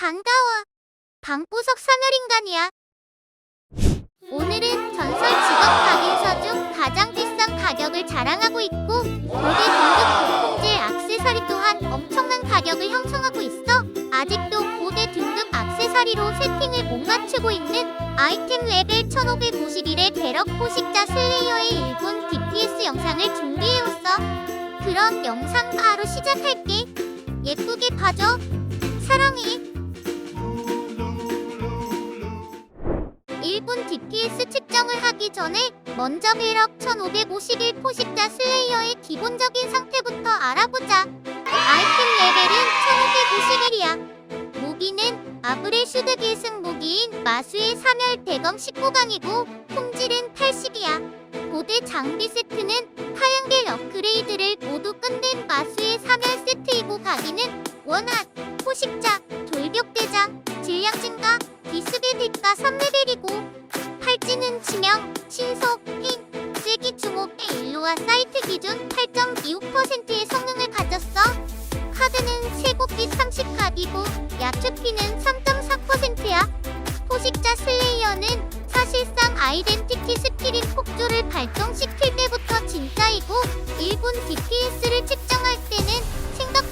반가워. 방구석 사멸인간이야. 오늘은 전설 직업 각인서 중 가장 비싼 가격을 자랑하고 있고 고대 등급 고품질 액세서리 또한 엄청난 가격을 형성하고 있어 아직도 고대 등급 액세서리로 세팅을 못 맞추고 있는 아이템 레벨 1551의 배럭 포식자 슬레이어의 일본 DPS 영상을 준비해왔어 그럼 영상 바로 시작할게 예쁘게 봐줘 사랑해 하기 전에 먼저 배럭 1551 포식자 슬레이어의 기본적인 상태부터 알아보자. 아이템 레벨은 1551이야. 무기는 아브레 슈드 계승 무기인 마수의 사멸 대검 19강이고 품질은 80이야. 고대 장비 세트는 하얀길 업그레이드를 모두 끝낸 마수의 사멸 세트이고 가기는 원한, 포식자, 돌격대장, 질량 증가, 디스비 대가 3레벨이고 팔 찌는 치명, 신속, 힘, 쐐기 주목의 일로와 사이트 기준 8.26%의 성능을 가졌어. 카드는 쇠곱빛 30각이고 야투피는 3.4%야. 포식자 슬레이어는 사실상 아이덴티티 스킬인 폭주를 발동시킬 때부터 진짜이고 1분 DPS를 측정할 때는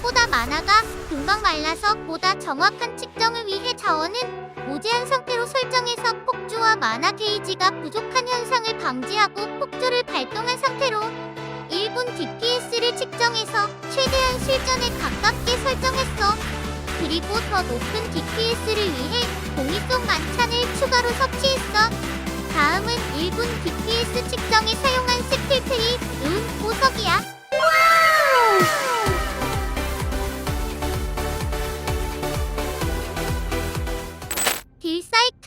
생각보다 만화가 금방 말라서 보다 정확한 측정을 위해 자원은 무제한 상태로 설정해서 폭주와 만화 게이지가 부족한 현상을 방지하고 폭주를 발동한 상태로 1분 DPS를 측정해서 최대한 실전에 가깝게 설정했어. 그리고 더 높은 DPS를 위해 공이속 만찬을 추가로 섭취했어. 다음은 1분 DPS 측정에 사용한 스킬 트리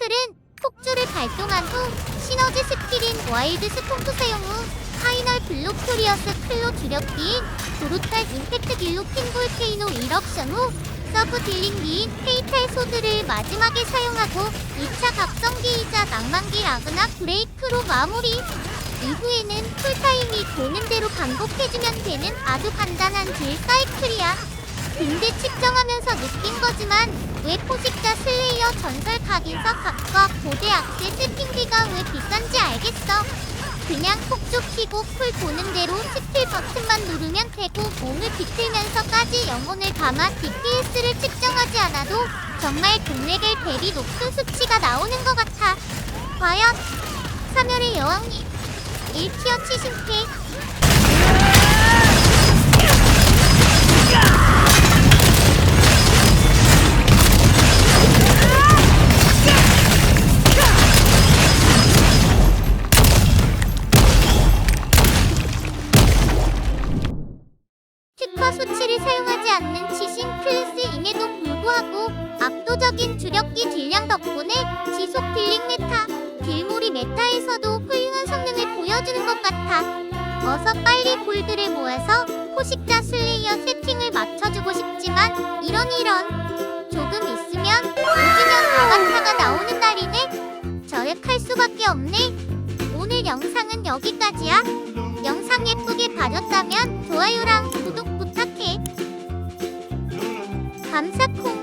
딜 사이클은 폭주를 발동한 후 시너지 스킬인 와일드 스톰프 사용 후 파이널 블록토리어스 클로 주력기인 도루탈 임팩트 길로킨 볼케이노 일옵션 후 서브 딜링기인 페이탈 소드를 마지막에 사용하고 2차 각성기이자 낭만기 라그나 브레이크로 마무리. 이후에는 쿨타임이 도는 대로 반복해주면 되는 아주 간단한 딜 사이클이야 근데 측정하면서 느낀 거지만 왜 포식자 슬레이어 전설 각인서 각과 고대 악세 세팅비가 왜 비싼지 알겠어. 그냥 폭죽 키고 쿨 도는 대로 스킬 버튼만 누르면 되고 몸을 비틀면서까지 영혼을 담아 DPS를 측정하지 않아도 정말 동레벨 대비 높은 수치가 나오는 것 같아. 과연 사멸의 여왕님 1티어 치신패 수치를 사용하지 않는 치신 클래스임에도 불구하고 압도적인 주력기 딜량 덕분에 지속 딜링 메타, 딜몰이 메타에서도 훌륭한 성능을 보여주는 것 같아. 어서 빨리 골드를 모아서 포식자 슬레이어 세팅을 맞춰주고 싶지만 이런 이런 조금 있으면 오지면 아바타가 나오는 날이네. 절약할 수밖에 없네. 오늘 영상은 여기까지야. 영상 예쁘게 봐줬다면 좋아요랑 구독. 밤사콩.